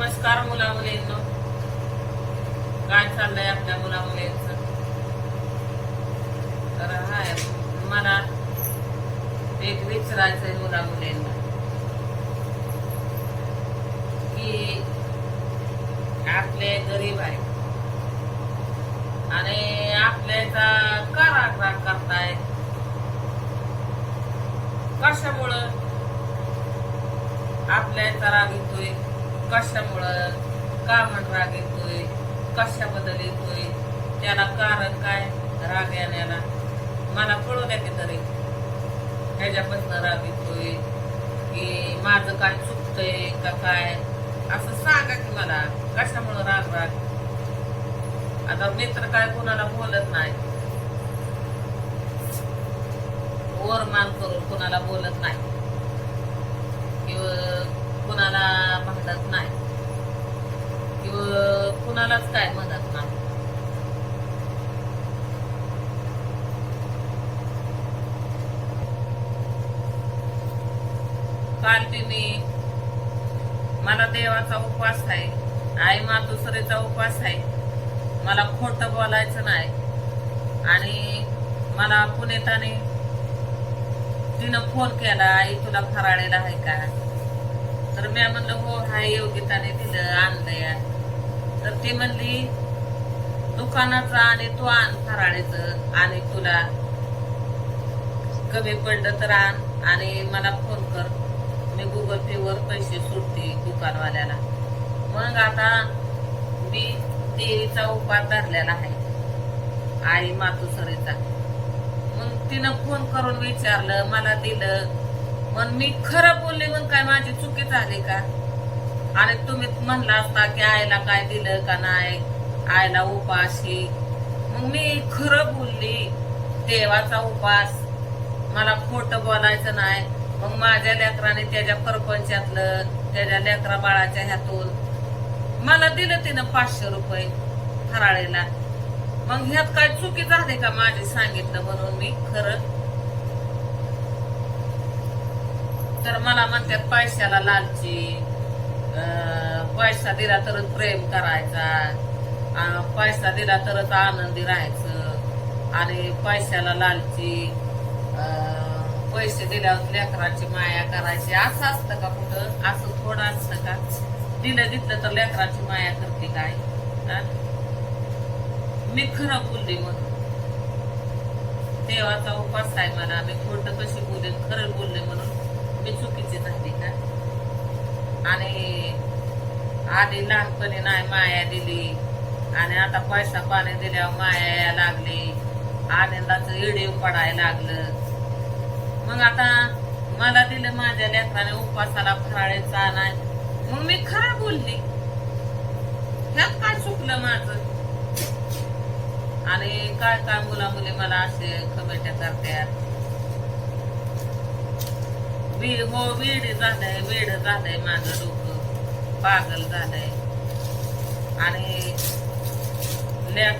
नमस्कार मुला मुलींनो काय चाललंय आपल्या मुला मुलींच तर हाय मला एक विचारायचंय मुला मुलींना की आपले गरीब आहे. आणि आपल्याचा का राग राग करताय? कशामुळं आपल्याचा राग येतोय? कशामुळं का म्हण राग येतोय कशाबद्दल येतोय. त्याला कारण काय? राग येण्याला. मला कळू द्या की तरी. ह्याच्यापासून राग येतोय की माझं काय चुकतंय का काय? असं सांगा की मला. कशामुळं राग राग. आता मित्र काय कुणाला बोलत नाही? ओरमान करून कुणाला बोलत नाही? किंवा कुणाला भांडत नाही. किंवा कुणालाच काय म्हणत नाही. काल बी मी मला देवाचा उपवास आहे. आई मातुसरीचा उपवास आहे. मला खोटं बोलायचं नाही. आणि मला पुणेताने तिनं फोन केला आई तुला फराळेला आहे का? तर मी म्हणलं हो हाय योगिताने दिलं आणलंय. तर ती म्हणली दुकानाचं आणि तू आण फराळीचं आणि तुला कमी पडलं तर आण आणि मला फोन कर. मी गुगल पे वर पैसे सुटते दुकानवाल्याला. मग आता मी देवीचा उपास धरलेला आहे आई मातुसरीचा मग तिनं फोन करून विचारलं मला दिलं मग मी खरं बोलले पण काय माझी चुकी झाली का? आणि तुम्ही म्हणला असता की आईला काय दिलं का नाही? आईला उपाशी मग मी खरं बोलली देवाचा उपास. मला खोटं बोलायचं नाही. मग माझ्या लेकराने त्याच्या परपंचातलं त्याच्या लेकरा बाळाच्या ह्यातून मला दिलं तिनं पाचशे रुपये फराळीला. मग ह्यात काय चुकी झाली का माझी सांगितलं म्हणून मी खरं तर मला म्हणतात पैशाला लालची. पैसा दिला तरच प्रेम करायचा. पैसा दिला तरच आनंदी राहायचं. आणि पैशाला लालची. पैसे दिल्यावर लेकराची माया करायची. असं असतं का कुठं? असं थोडं असतं का? दिलं घेतलं तर लेकराची माया करते काय? मी खरं बोलली मग देवाचा उपास आहे मला. मी खोटं कशी बोलेन? खरं बोलले म्हणून. मी चुकीची झाली का? आणि आधी लहानपणी नाही माया दिली. आणि आता पैसा पाणी दिल्यावर माया या लागली. आनंदाचं इडीव पडायला लागलं. मग आता मला दिलं माझ्या लेकराने उपासाला फराळायचा नाही मग मी खरं बोलली. ह्यात काय चुकलं माझ? आणि काय काय मुला मुली मला असे कमेंट्या करतात? वी- हो वेड झालंय वेड झालंय माझं डोकं. पागल झालंय. आणि लेक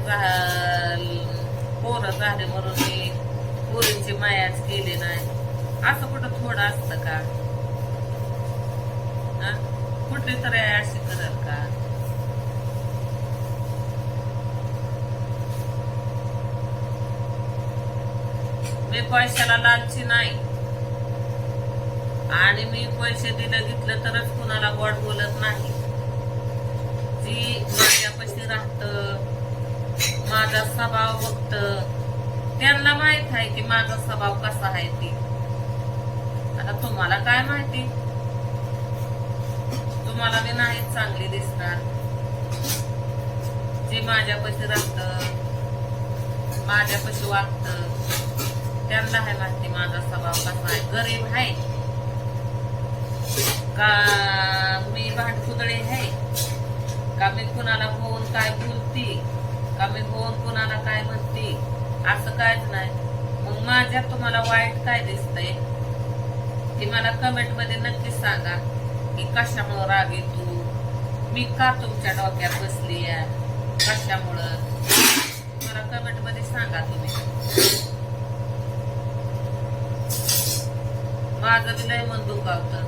पोरं झाले म्हणून मी पोरींची मायाच केली नाही. असं कुठं थोडं असतं का? कुठली तरी अशी करल का? मी पैशाला लालची नाही. आणि मी पैसे दिलं घेतलं तरच कुणाला गोड बोलत नाही. जी माझ्यापाशी राहत माझा स्वभाव बघत त्यांना माहीत आहे की माझा स्वभाव कसा आहे ती. आता तुम्हाला काय माहिती? तुम्हाला मी नाहीच चांगली दिसणार. जे माझ्यापाशी राहत माझ्यापाशी वागत त्यांना आहे माहिती माझा स्वभाव कसा आहे. गरीब आहे. का मी भांडकुदळे आहे? का मी कुणाला होऊन काय बोलती? का मी होऊन कुणाला काय म्हणती? असं कायच नाही. मग माझ्यात तुम्हाला वाईट काय दिसतंय? ते मला कमेंटमध्ये नक्कीच सांगा. की कशामुळं राग येतो मी का तुमच्या डोक्यात बसली आहे कशामुळं? मला कमेंटमध्ये सांगा तुम्ही. माझं बी लय मन दुखावतं.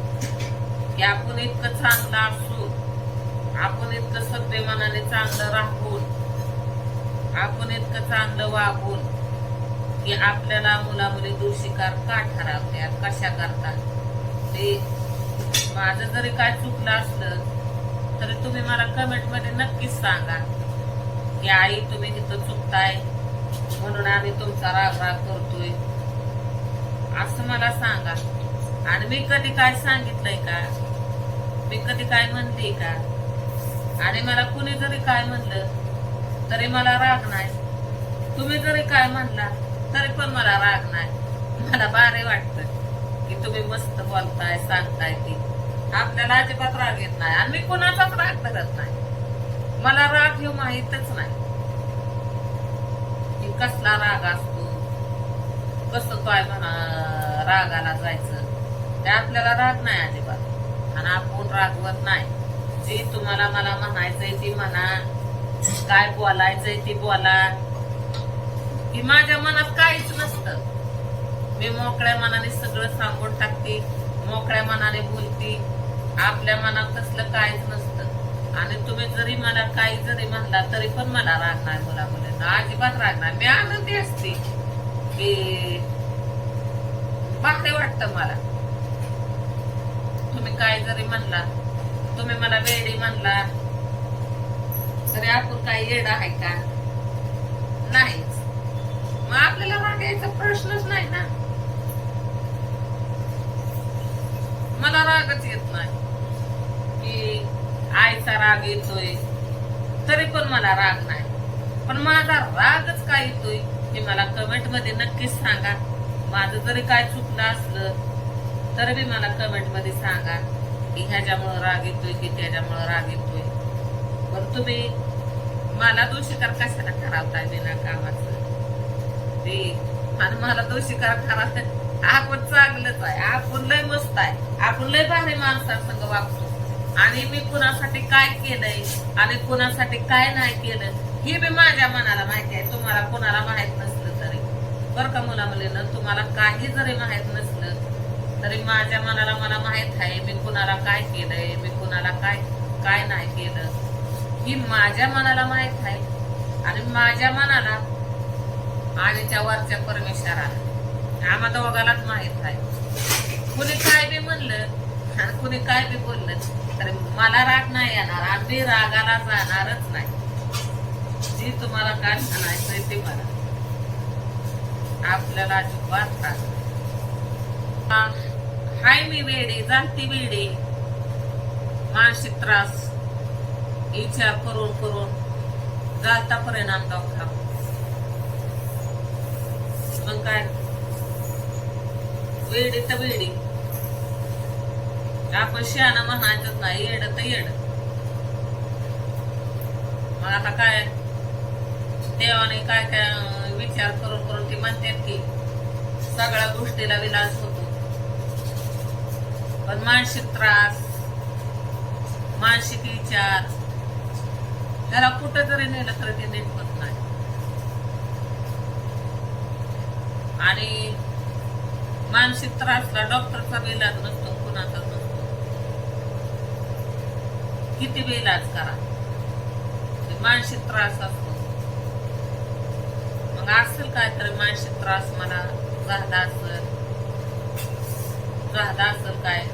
की आपण इतकं चांगलं असू आपण इतकं सभ्य मनाने चांगलं राहून आपण इतकं चांगलं वागून की आपल्याला मुला मुली दोषीकार का ठरवत्यात कशा करतात? ते माझं जरी काय चुकलं असलं तरी तुम्ही मला कमेंटमध्ये नक्कीच सांगा की आई तुम्ही तिथं चुकताय म्हणून आम्ही तुमचा राग राग करतोय. असं मला सांगा. आणि मी कधी काय सांगितलंय का? मी कधी काय म्हणते का? आणि मला कुणी जरी काय म्हणलं तरी मला राग नाही. तुम्ही जरी काय म्हणला तरी पण मला राग नाही. मला बारे वाटत की तुम्ही मस्त बोलताय सांगताय ती. आपल्याला अजिबात राग येत नाही आणि मी कुणाचाच राग धरत नाही. मला राग हे माहीतच नाही. की कसला राग असतो? कसं काय म्हणा रागाला जायचं? ते आपल्याला राग नाही अजिबात. आणि आपण रागवत नाही. जी तुम्हाला मला म्हणायचंय ती म्हणा. काय बोलायचंय ती बोला. की माझ्या मनात काहीच नसतं. मी मोकळ्या मनाने सगळं सांगून टाकते मोकळ्या मनाने बोलते. आपल्या मनात तसलं काहीच नसतं. आणि तुम्ही जरी मला काही जरी म्हणला तरी पण मला राग नाही बोला मुलींना अजिबात राग नाही. मी आनंदी असते. की भारी वाटतं मला. तुम्ही काय जरी म्हणला तुम्ही मला वेडी म्हणला तरी आपण काही येडा आहे का? नाहीच. मग आपल्याला राग यायचा प्रश्नच नाही ना. मला रागच येत नाही की आईचा राग येतोय तरी पण मला राग नाही. पण माझा रागच काय येतोय हे मला कमेंटमध्ये नक्कीच सांगा. माझं जरी काय चुकलं असलं तर बी मला कमेंटमध्ये सांगा की ह्याच्यामुळं राग येतोय की त्याच्यामुळं राग येतोय. पण तुम्ही मला दोषीकार कशाला ठरवताय बिना कामाचं? ते आणि मला दोषीकार खराब आपण चांगलंच आहे आपण लय मस्त आहे आपण लय भारी माणसांसंग वागतो. आणि मी कुणासाठी काय केलंय आणि कुणासाठी काय नाही केलं हे बी माझ्या मनाला माहिती आहे. तुम्हाला कुणाला माहीत नसलं तरी. बरं का मुला मुलीनं तुम्हाला काही जरी माहीत नसलं तरी माझ्या मनाला मला माहीत आहे मी कुणाला काय केलंय मी कुणाला काय काय नाही केलं. ही माझ्या मनाला माहीत आहे आणि माझ्या मनाला आणि त्या वरच्या परमेश्वराला. आम्हा दोघालाच माहीत आहे. कुणी काय बी म्हणलं आणि कुणी काय बी बोललं तर मला राग नाही येणार आणि मी रागाला जाणारच नाही. जी तुम्हाला काय म्हणायचंय ते मला आपल्याला अजिबात राग हाय मी वेडी जाणती वेडे. मानसिक त्रास. विचार करून करून जाता परिणाम दाखला मग काय? वेडी तर वेडे. आपण शहाणा म्हणायचंच नाही येड तर येड. मग आता काय? देवाने काय काय विचार करून करून ती म्हणतात की सगळ्या गोष्टीला विलास होतो. पण मानसिक त्रास मानसिक विचार त्याला कुठं जरी नेलं तरी ते नीट होत नाही. आणि मानसिक त्रासला डॉक्टरचा बी इलाज नसतो कुणाचा नसतो. किती बी इलाज करा मानसिक त्रास असतो. मग असेल काय तरी मानसिक त्रास मला झाला असेल झाला असं काय?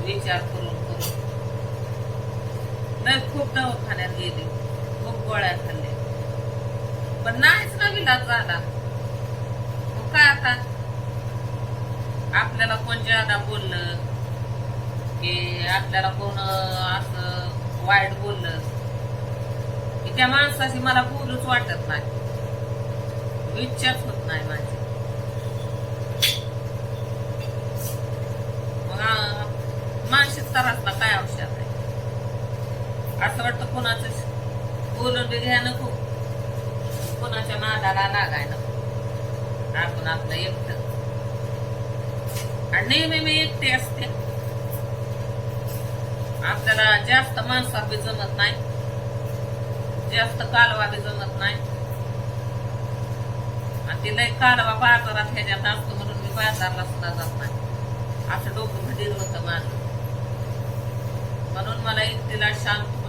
विचार करून करून. नाही खूप दवाखान्यात गेले. खूप गोळ्या खाल्ले पण नाहीच ना विलाज झाला. मग काय आता? आपल्याला कोण ज्यादा बोललं? की आपल्याला कोण असं वाईट बोललं? की त्या माणसाशी मला बोलूच वाटत नाही. इच्छाच होत नाही माझी मग आ, मानसिक त्रासला काय औषध आहे असं वाटतं कोणाचं घ्या नको. कोणाच्या नादाला लागाय नको आपण आपलं एकटं. आणि नेहमी मी एकटे असते. आपल्याला जास्त माणसा बी जमत नाही. जास्त कालवा बी जमत नाही. आणि ती लय कालवा बाजारात ह्याच्यात असतो म्हणून मी बाजारला सुद्धा जात नाही. असं डोकं भडीर होतं माझं. म्हणून मला एकटीला शांत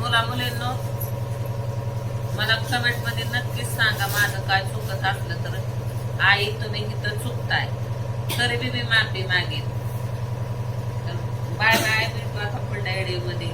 मुला मुलींनो. मला कमेंटमध्ये नक्कीच सांगा माझं काय चुकत असलं तर. आई तुम्ही इथं चुकताय. तरी बी मी माफी मागेन. तर बाय बाय भेटू आता पुढल्या व्हिडिओमध्ये